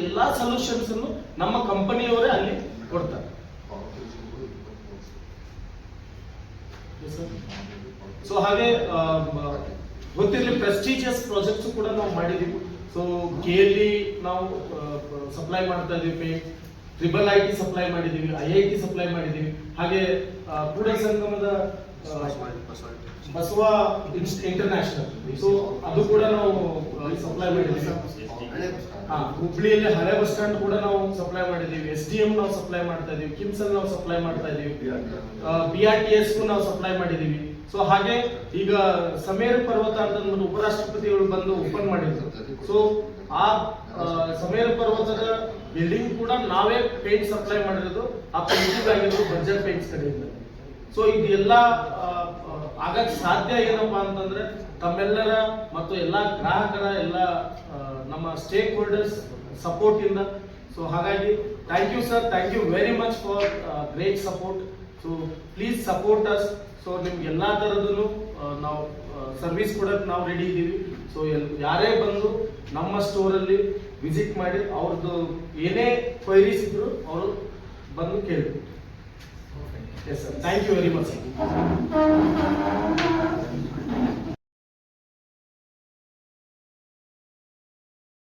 ಎಲ್ಲಾ ಸೊಲ್ಯೂಷನ್ಸ್ ಅನ್ನು ನಮ್ಮ ಕಂಪನಿಯವರೇ ಅಲ್ಲಿ ಕೊಡ್ತಾರೆ. ಸೊ ಹಾಗೆ ಗೊತ್ತಿರಲಿ ಪ್ರೆಸ್ಟೀಜಿಯಸ್ ಪ್ರಾಜೆಕ್ಟ್ಸ್ ಕೂಡ ನಾವು ಮಾಡಿದೀವಿ ಸೊ ಕೆ ನಾವು ಸಪ್ಲೈ ಮಾಡ್ತಾ ಇದೀವಿ. ಟ್ರಿಬಲ್ ಐ ಟಿ ಸಪ್ಲೈ ಮಾಡಿದೀವಿ ಐ ಐ ಟಿ ಸಪ್ಲೈ ಮಾಡಿದೀವಿ ಹಾಗೆ ಕೂಡ ಸಂಗಮದ ಬಸವ ಇಂಟರ್ನ್ಯಾಷನಲ್ ಸೊ ಅದು ಕೂಡ ನಾವು ಸಪ್ಲೈ ಮಾಡಿದ್ದೀವಿ. ಹುಬ್ಳಿಯಲ್ಲಿ ಹಳೆ ಬಸ್ ಸ್ಟ್ಯಾಂಡ್ ಕೂಡ ನಾವು ಸಪ್ಲೈ ಮಾಡಿದೀವಿ ಎಸ್ ಡಿ ಎಂ ನಾವು ಸಪ್ಲೈ ಮಾಡ್ತಾ ಇದೀವಿ. ಕಿಮ್ಸ್ ನಾವು ಸಪ್ಲೈ ಮಾಡ್ತಾ ಇದೀವಿ. ಬಿ ಆರ್ ಟಿ ಎಸ್ ನಾವು ಸಪ್ಲೈ ಮಾಡಿದೀವಿ ಸೊ ಹಾಗೆ ಈಗ ಸಮೀರ್ ಪರ್ವತ ಅಂತ ಅಂದ್ಬಿಟ್ಟು ಉಪರಾಷ್ಟ್ರಪತಿಗಳು ಬಂದು ಓಪನ್ ಮಾಡಿದ್ರು. ಸೊ ಆ, ಸಮೀರ್ ಪರ್ವತದ ಬಿಲ್ಡಿಂಗ್ ಕೂಡ ನಾವೇ ಪೇಂಟ್ ಸಪ್ಲೈ ಮಾಡಿರೋದು. ಆ ಪೇಂಟಿಂಗ್ ಆಗಿರೋದು ಬಜೆಟ್ ಪೇಂಟ್ಸ್ ಕಡೆಯಿಂದ. ಸೊ ಇದೆಲ್ಲ ಆಗಕ್ಕೆ ಆಗಕ್ ಸಾಧ್ಯ ಏನಪ್ಪಾ ಅಂತಂದ್ರೆ ತಮ್ಮೆಲ್ಲರ ಮತ್ತು ಎಲ್ಲಾ ಗ್ರಾಹಕರ, ಎಲ್ಲ ನಮ್ಮ ಸ್ಟೇಕ್ ಹೋಲ್ಡರ್ಸ್ ಸಪೋರ್ಟ್ ಇಂದ. ಸೊ ಹಾಗಾಗಿ thank you sir thank you very much for great support so please support us so ನಿಮ್ಗೆ ಎಲ್ಲಾ ತರದನ್ನು ನಾವು ಸರ್ವಿಸ್ ಕೊಡಕ್ ನಾವು ರೆಡಿ ಇದ್ದೀವಿ ಸೊ ಯಾರೇ ಬಂದು ನಮ್ಮ ಸ್ಟೋರ್ ಅಲ್ಲಿ ವಿಸಿಟ್ ಮಾಡಿ ಅವ್ರದ್ದು ಏನೇ ಕ್ವೈರೀಸ್ ಇದ್ರು ಅವರು ಬಂದು ಕೇಳಿ yes sir thank you very much